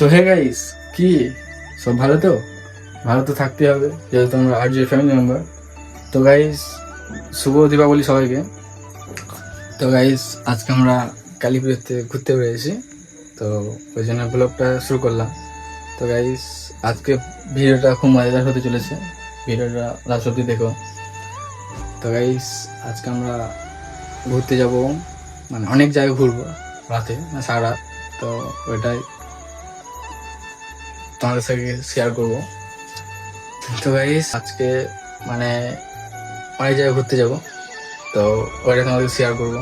তো hey guys কি? সব ভালো তো? ভালো তো থাকতে হবে, যেহেতু তোমরা আর যে ফ্যামিলি মেম্বার তো গাইস শুভ দীপাবলি সবাইকে। তো গাইস আজকে আমরা কালী পুজোতে ঘুরতে বেরিয়েছি তো ওই জন্য ব্লগটা শুরু করলাম। তো গাইস আজকে ভিডিওটা খুব মজাদার হতে চলেছে। ভিডিওটা লাস্ট অব্দি দেখো। তো গাইস আজকে আমরা ঘুরতে যাব মানে অনেক জায়গায় ঘুরবো রাতে সারা তো ওইটাই। তোমাদের সাথে শেয়ার করব। তো গাইস আজকে মানে অনেক জায়গায় ঘুরতে যাব। তো ওইটা তোমাদের শেয়ার করব।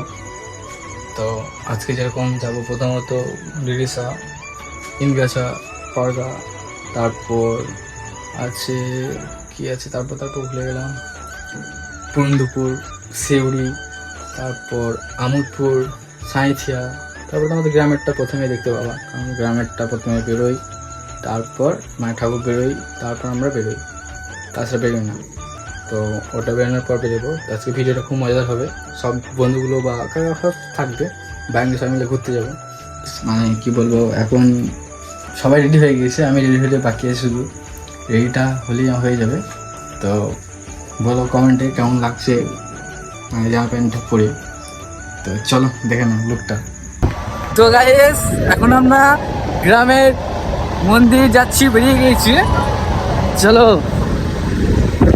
তো আজকে যেরকম যাব, প্রথমত লিরিসা ইনগাছা পরগা তারপর আছে কি আছে? তারপর তারপর ভুলে গেলাম। পুরন্দুপুর সিউড়ি তারপর আমোদপুর সাঁইথিয়া তারপর আমাদের গ্রামেরটা প্রথমে দেখতে পাবা। কারণ গ্রামেরটা প্রথমে বেরোই তারপর মানে ঠাকুর বেরোই, তারপর আমরা বেরোই। তাছাড়া বেরোই না। তো ওটা বেরোনোর পর বেরোবো। আজকে ভিডিওটা খুব মজাদার হবে। সব বন্ধুগুলো বা কারা সব থাকবে ব্যাঙ্গে সবাই মিলে ঘুরতে যাব। মানে কি বলব, এখন সবাই রেডি হয়ে গিয়েছে, আমি রেডি হলে বাকি আছে শুধু। রেডিটা হলেই হয়ে যাবে। তো বলো কমেন্টে কেমন লাগছে মানে জামা প্যান্ট পরে। তো চলো, দেখে নাও লুকটা তো গাইস এখন আমরা গ্রামের মন্দির যাচ্ছি, বেরিয়ে গিয়েছি। চলো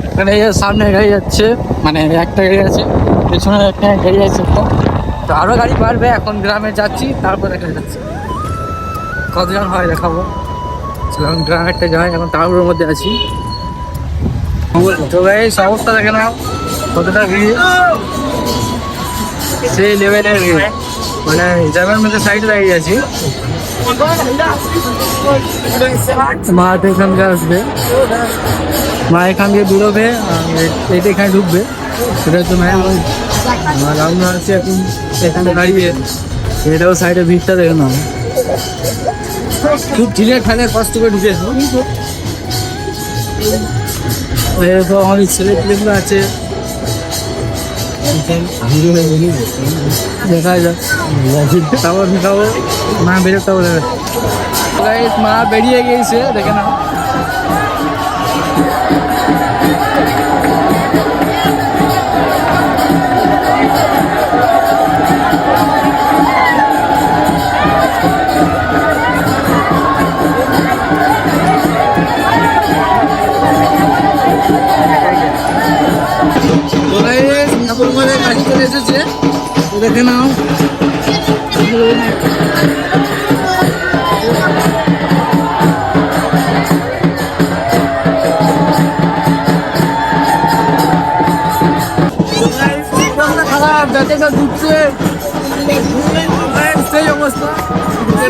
ওখানে সামনে গাড়ি যাচ্ছে মানে একটা গাড়ি আছে, পেছনে একটা গাড়ি আছে একটা। তো আরও গাড়ি বাড়বে এখন গ্রামে যাচ্ছি, তারপর দেখা যাচ্ছে। কতজন হয় দেখাবো। এখন গ্রামেরটা যাই, এখন তারপরের মধ্যে আছি। তো গাইস অবস্থা দেখে নাও, কতটা ভিড়। সেই লেভেলের ভিড়। মানে জ্যামের মধ্যে সাইডে দাঁড়িয়ে আছি। মা তো এখানকার আসবে। মা এখান দিয়ে বেরোবে এইটা এখানে ঢুকবে। সেটা হচ্ছে মায়ের আমরা আছি এখন এখানে দাঁড়িয়ে। এটাও সাইডে ভিড়টা দেখে নাও খুব ঢিলে ঠালে কষ্ট করে ঢুকেছে। অনেক ছেলে পেলেগুলো আছে। দেখা যাক তারপর দেখাবো মা বেরোতে হবে মা বেরিয়ে গিয়েছে দেখে নাও।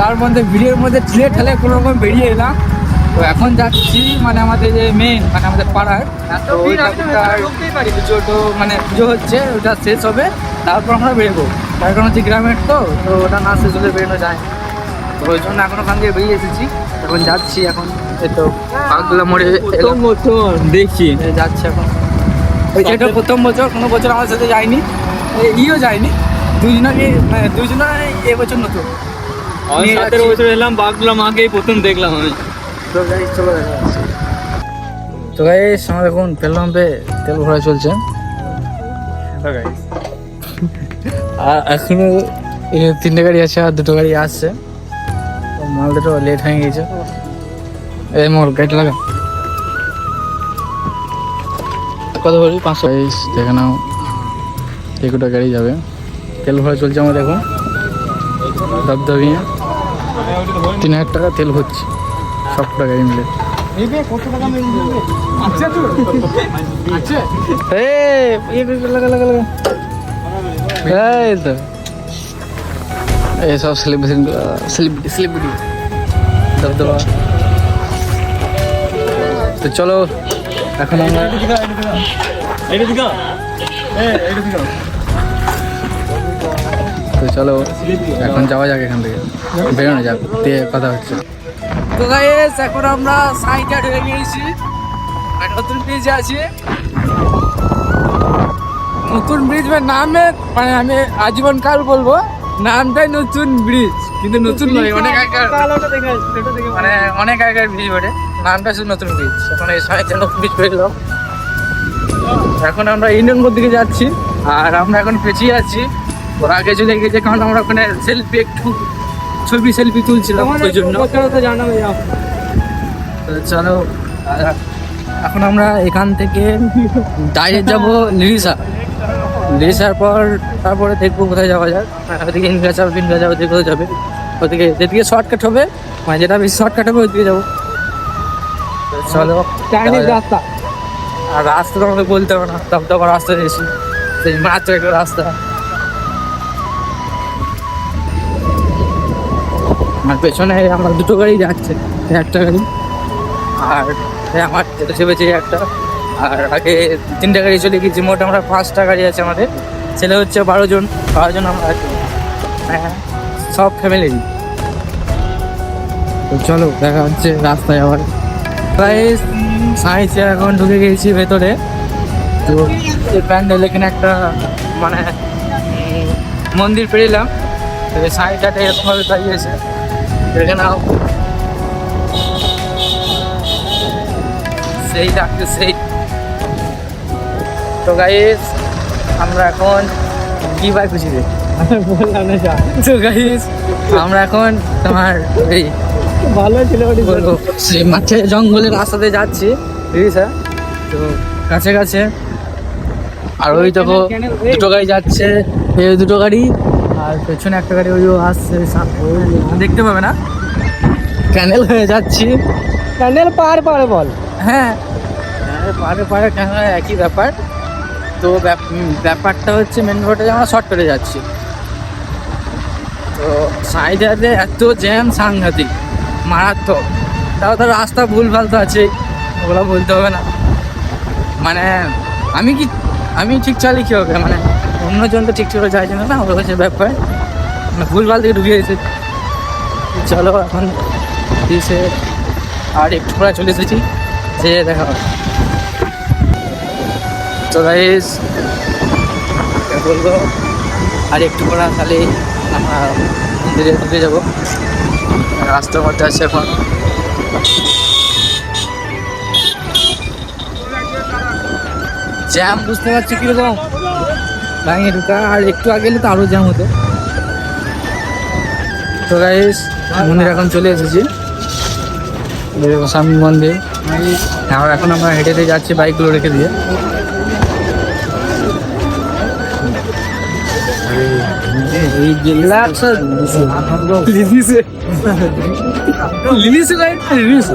তার মধ্যে ভিড়ের মধ্যে ঠেলে ঠেলে কোনো রকম বেরিয়ে এলাম। তো এখন যাচ্ছি মানে আমাদের যে মেন মানে আমাদের পাড়ার। তো ওই ঠাকুরটার মানে পুজো হচ্ছে ওটা শেষ হবে তারপর আমরা বেরোবো। তার কারণ হচ্ছে গ্রামের তো তো ওটা না শেষ হলে বেরোনো যায় তো ওই জন্য এখন ওখান থেকে বেরিয়ে এসেছি। এখন যাচ্ছি এখন। তো মোড়ে এলাম। দেখি। যাচ্ছে এখন। প্রথম বছর কোনো বছর আমার সাথে যায়নি। ইও যায়নি। মানে দুজনে এবছর নতুন। আমি সতেরো বছর এলাম বাগলা মাকেই প্রথম দেখলাম আমি। তো গাইস চলো তো গাইস আমার এখন তেল পাম্পে তেল ভরা চলছে। আর এখনও তিনটে গাড়ি আছে আর দুটো গাড়ি আসছে। তো মাল দুটো লেট হয়ে গেছে। এই মোর গাড়ি লাগা। কত ভরি? পাঁচশো। দেখে নাও। একুটা গাড়ি যাবে। তেল ভরা চলছে আমার দেখো দবদবিয়ে তিন হাজার টাকা তেল ভরছি। সবটা গাড়ি মিলে। এই, ইয়ে করে লাগা, লাগা, লাগা। এই তো এই সব সেলিব্রিটি সেলিব্রিটি তো চলো এখন আমরা এটা দিকা তো চলো এখন যাওয়া যাক এখান থেকে। বেরোনো যাক দিয়ে কথা হচ্ছে। তো গাইস এখন আমরা সাইটা ঢেলে নিয়েছি আর নতুন ব্রিজ আছে। নতুন ব্রিজ মানে নামে মানে আমি আজীবন কাল বলব নামটাই নতুন ব্রিজ কিন্তু নতুন নয় অনেক আগেকার। মানে অনেক আগেকার ব্রিজ বটে নামটা শুধু নতুন ব্রিজ এখন এই সাইডে নতুন ব্রিজ পেলাম। এখন আমরা ইন্ডিয়ান মোড় দিকে যাচ্ছি আর আমরা এখন পেছিয়ে আছি ওরা আগে চলে গেছে কারণ আমরা ওখানে সেলফি একটু ছবি সেলফি তুলছিলাম ওই জন্য। চলো এখন আমরা এখান থেকে ডাইরেক্ট যাব লিরিসা লিরিসার পর তারপরে দেখব কোথায় যাওয়া যায়। ওদিকে ইন্ডিয়া যাবে ওদিকে কোথায় যাবে। ওদিকে যেদিকে শর্টকাট হবে মানে যেটা বেশি শর্টকাট হবে ওদিকে যাব। চলো রাস্তা। আর রাস্তা তো আমাকে বলতে হবে না তখন তখন রাস্তা এসি সেই মাত্র একটা রাস্তা। আমার পেছনে আমার দুটো গাড়ি যাচ্ছে, একটা গাড়ি আর আমার যেটা চেপেছে একটা। আর আগে তিনটা গাড়ি চলে গেছি, মোট আমরা পাঁচটা গাড়ি আছে আমাদের। ছেলে হচ্ছে বারো জন বারো জন আমরা আছি। হ্যাঁ সব ফ্যামিলি চলো, দেখা হচ্ছে রাস্তায় আবার। প্রায় সাইজে এখন ঢুকে গেছি ভেতরে। তো প্যান্ডেল এখানে একটা মানে মন্দির পেরিলাম। সাইডটাতে এরকমভাবে দাঁড়িয়েছে? দেখে নাও। সেই ডাকতে সেই। তো গাইস আমরা এখন কি বার খুশি রে? বললাম না তো গাইস আমরা এখন তোমার এই ভালো ছিল বলব সেই মাঠে জঙ্গলের রাস্তাতে যাচ্ছি বুঝিস তো কাছে কাছে। আর ওই দেখো দুটো গাড়ি যাচ্ছে এই দুটো গাড়ি আর পেছনে একটা গাড়ি ওই আসছে দেখতে পাবে না? ক্যানেল হয়ে যাচ্ছি। প্যান্ডেল পার পারে বল। হ্যাঁ। পারে পারে ক্যামেরা একই ব্যাপার। তো ব্যাপ- ব্যাপারটা হচ্ছে মেন রোডে আমরা শর্টকাটে যাচ্ছি। তো সাইডে এত জ্যাম সাংঘাতিক মারাত্মক। তাও তো রাস্তা ভুল ভালো তো আছেই ওগুলো বলতে হবে না। মানে আমি কি আমি ঠিক চালি কী হবে? মানে অন্যজন তো ঠিক করে চাইছে না? ওগুলো হচ্ছে ব্যাপার। মানে ভুল ভালো থেকে ঢুকে গেছে। চলো, এখন দিয়েছে আর একটু পরে চলে এসেছি। যে দেখা হবে। তো বলব? আর একটু পরে তাহলে আমরা মন্দিরে ঢুকে যাব। রাস্তার মধ্যে আছে এখন। জ্যাম, বুঝতে পারছি কীরকম? লাইনে ঢুকা আর একটু আগে তো আরও জ্যাম হতো। তো গাইস মন্দির এখন চলে এসেছি। স্বামী মন্দির। আর এখন আমরা হেঁটে হেঁটে যাচ্ছি বাইকগুলো রেখে দিয়ে। লিলিসে লিলিসে গাইড লিলিসে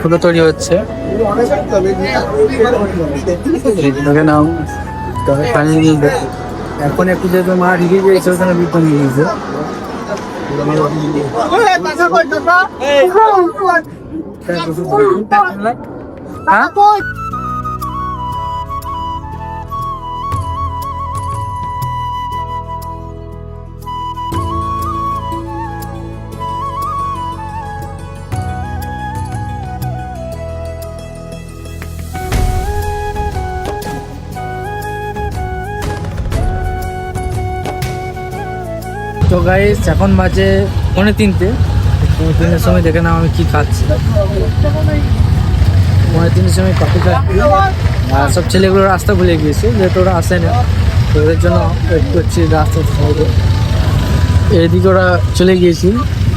ফুলো তৈরি হচ্ছে। পানি নিয়ে এখন একটু যেহেতু মা ঢুকে গিয়েছে, ওখানে বিপদ নিয়ে গিয়েছে। হ্যাঁ? তো গাইস এখন বাজে পৌনে তিনটে। পৌনে তিনটের সময় দেখে নাও আমি কি খাচ্ছি। পনেরো তিনের সময় কফি খাচ্ছি। আর সব ছেলেগুলো রাস্তা ভুলে গিয়েছে, যেহেতু ওরা আসে না, তো ওদের জন্য ওয়েট করছি রাস্তা এদিকে ওরা চলে গিয়েছি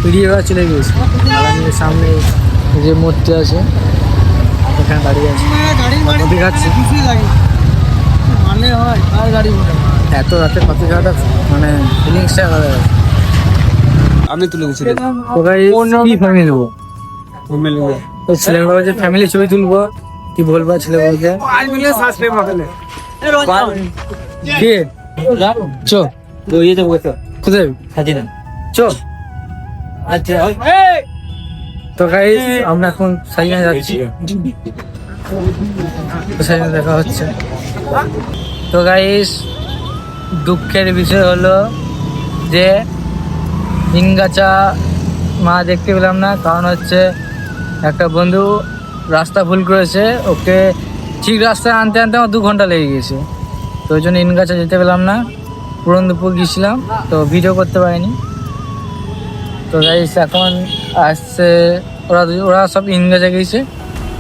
পেরিয়ে ওরা চলে গিয়েছে আর আমি সামনে যে মূর্তি আছে, এখানে দাঁড়িয়ে আছি। কফি খাচ্ছি। এত রাতে কফি খাওয়াটা মানে ফিলিংসটা আলাদা আমি তুলে দিচ্ছি ওখানে কি ফ্যামিলি নেব? তো ছেলেগুলো যে ফ্যামিলি ছবি তুলবো কি বলব ছেলেগুলোকে কে? চো। কোথায়? চো। আচ্ছা তো গাইস আমরা এখন সাইকেলে যাচ্ছি। তো দেখা হচ্ছে। তো গাইস দুঃখের বিষয় হলো যে নিমগাছা মা দেখতে পেলাম না, কারণ হচ্ছে একটা বন্ধু রাস্তা ভুল করেছে, ওকে ঠিক রাস্তায় আনতে আনতে আমার দু ঘণ্টা লেগে গেছে তো ওই জন্য ইনগাছা যেতে পেলাম না। পুরন্দপুর গিয়েছিলাম, তো ভিডিও করতে পারিনি। তো গাইস এখন আসছে, ওরা ওরা সব ইনগাছা গিয়েছে।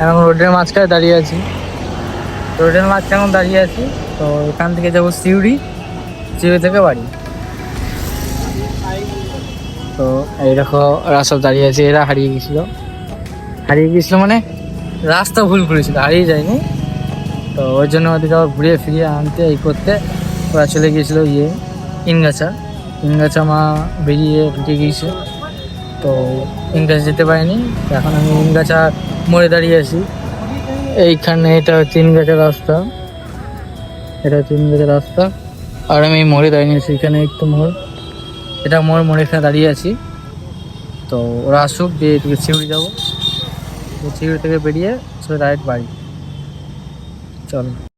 এখন রোডের মাঝখানে দাঁড়িয়ে আছি। রোডের মাঝখানে দাঁড়িয়ে আছি, তো এখান থেকে যাব সিউড়ি। সিউড়ি থেকে বাড়ি। তো এই দেখো ওরা দাঁড়িয়ে আছে, এরা হারিয়ে গেছিল। হারিয়ে গেছিল মানে রাস্তা ভুল করেছিল, হারিয়ে যায়নি। তো ওই জন্য ওদিকে আবার ঘুরিয়ে ফিরিয়ে আনতে, এই করতে ওরা চলে গিয়েছিল ইয়ে ইনগাছা। ইনগাছা মা বেরিয়ে ঢুকে গিয়েছে। তো ইনগাছা যেতে পারিনি। এখন আমি ইনগাছা মোড়ে দাঁড়িয়ে আছি। এইখানে এটা হচ্ছে ইনগাছা রাস্তা। এটা হচ্ছে ইনগাছা রাস্তা। আর আমি মোড়ে দাঁড়িয়ে আছি, এখানে একটু মোড়। এটা মোড়, মোড়ে এখানে দাঁড়িয়ে আছি। তো ওরা আসুক, দিয়ে এদিকে সিউড়ি যাব। তো থেকে বেরিয়ে, সোজা ডাইরেক্ট বাড়ি। চলো।